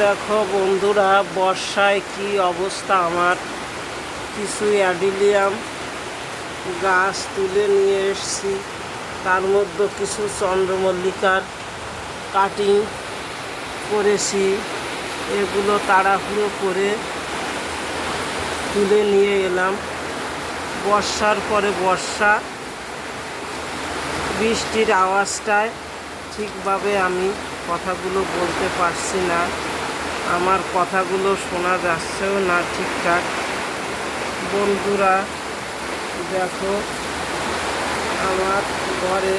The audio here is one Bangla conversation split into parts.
দেখো বন্ধুরা, বর্ষায় কি অবস্থা আমার? কিছু অ্যাডিলিয়াম গাছ তুলে নিয়ে এসেছি। তার মধ্যে কিছু চন্দ্রমল্লিকার কাটিং করেছি। এগুলো তাড়াহুড়ো করে তুলে নিয়ে এলাম। বর্ষার পরে বর্ষা, বৃষ্টির আওয়াজটায় ঠিকভাবে আমি কথাগুলো বলতে পারছি না। আমার কথাগুলো শোনা যাচ্ছেও না ঠিকঠাক। বন্ধুরা, দেখো, আমার ঘরে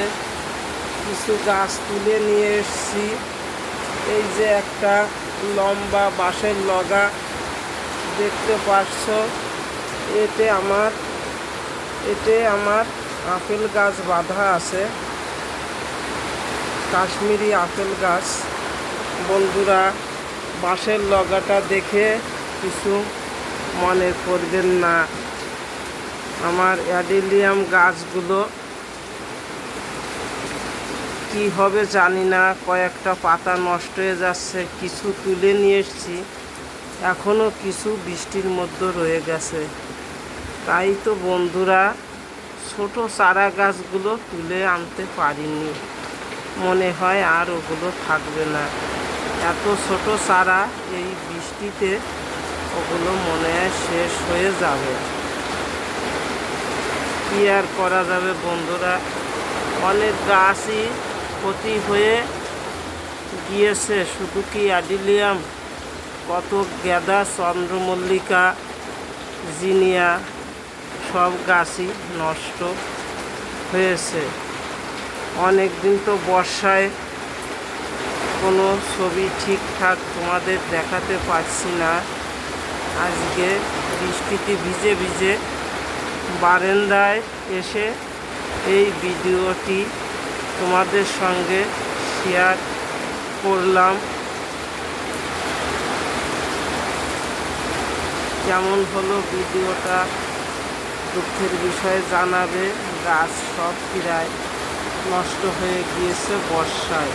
কিছু গাছ তুলে নিয়ে এসেছি। এই যে একটা লম্বা বাঁশের লগা দেখতে পাচ্ছ। এতে আমার এতে আমার আপেল গাছ বাঁধা আছে। কাশ্মীরি আপেল গাছ। বন্ধুরা বাঁশের লগাটা দেখে কিছু মনে করবেন না। আমার অ্যাডিলিয়াম গাছগুলো কি হবে জানি না, কয়েকটা পাতা নষ্ট হয়ে যাচ্ছে, কিছু তুলে নিয়ে এসছি। এখনও কিছু বৃষ্টির মধ্যে রয়ে গেছে। তাই তো বন্ধুরা, ছোট চারা গাছগুলো তুলে আনতে পারিনি। মনে হয় আর ওগুলো থাকবে না। এত ছোট চারা, এই বৃষ্টিতে ওগুলো মনে শেষ হয়ে যাবে। কি আর করা যাবে বন্ধুরা? অনেক গাছই ক্ষতি হয়ে গিয়েছে, শুধু কি অ্যাডিলিয়াম? কত গেদা চন্দ্রমল্লিকা, জিনিয়া, সব গাছই নষ্ট হয়েছে। অনেক দিন তো বর্ষায় কোনো ছবি ঠিকঠাক তোমাদের দেখাতে পারছি না। আজকে বৃষ্টিতে ভিজে ভিজে বারেন্দায় এসে এই ভিডিওটি তোমাদের সঙ্গে শেয়ার করলাম। কেমন হলো ভিডিওটা? দুঃখের বিষয়ে জানাবে। গাছ সব প্রায় নষ্ট হয়ে গিয়েছে বর্ষায়।